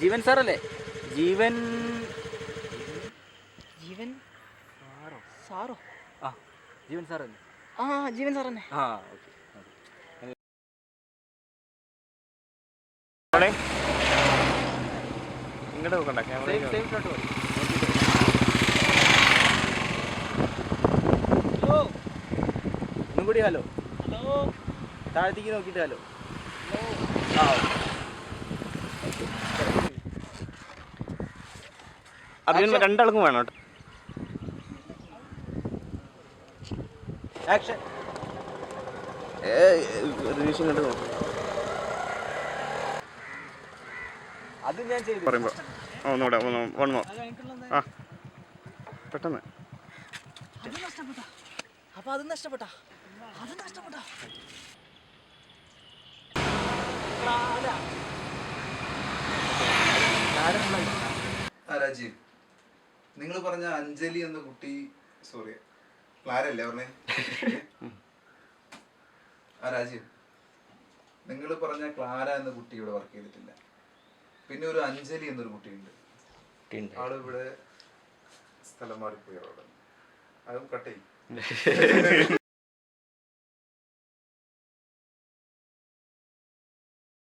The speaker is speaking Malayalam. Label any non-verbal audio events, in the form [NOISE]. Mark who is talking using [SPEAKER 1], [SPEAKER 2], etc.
[SPEAKER 1] ജീവൻ സാറല്ലേ? ജീവൻ
[SPEAKER 2] ജീവൻ? സാറോ? സാറോ?
[SPEAKER 1] ആ ജീവൻ സാറല്ലേ?
[SPEAKER 2] ആ ജീവൻ സാർ തന്നെ
[SPEAKER 1] ആ ഓക്കെ.
[SPEAKER 3] ഇങ്ങോട്ട് നോക്കണ്ട
[SPEAKER 1] ഹലോ. ഒന്നും കൂടി ഹലോ.
[SPEAKER 2] ഹലോ.
[SPEAKER 1] താഴത്തേക്ക് നോക്കിയിട്ട് ഹലോ. ആ
[SPEAKER 3] അതിന് രണ്ടാൾക്കും വേണം കേട്ടോ.
[SPEAKER 1] ആക്ഷൻ അത് ഞാൻ ചെയ്തു.
[SPEAKER 3] പറയുമ്പോൾ ഒന്നുകൂടെ ഒന്ന് വൺ മോർ ആ. പെട്ടെന്ന്.
[SPEAKER 2] അത് നഷ്ടപ്പെട്ട. അപ്പൊ അത് നഷ്ടപ്പെട്ട. അത് നഷ്ടപ്പെട്ട.
[SPEAKER 4] ആ രാജീവ്. നിങ്ങൾ പറഞ്ഞ അഞ്ജലി എന്ന കുട്ടി സോറി ക്ലാരല്ലേ പറഞ്ഞേ? ആ രാജീവ്. നിങ്ങൾ പറഞ്ഞ ക്ലാര എന്ന കുട്ടി ഇവിടെ വർക്ക് ചെയ്തിട്ടില്ല. പിന്നെ ഒരു അഞ്ജലി എന്നൊരു കുട്ടിയുണ്ട്. ആൾ ഇവിടെ സ്ഥലം മാറിപ്പോയി അവിടെ. അതും കട്ടേ [LAUGHS]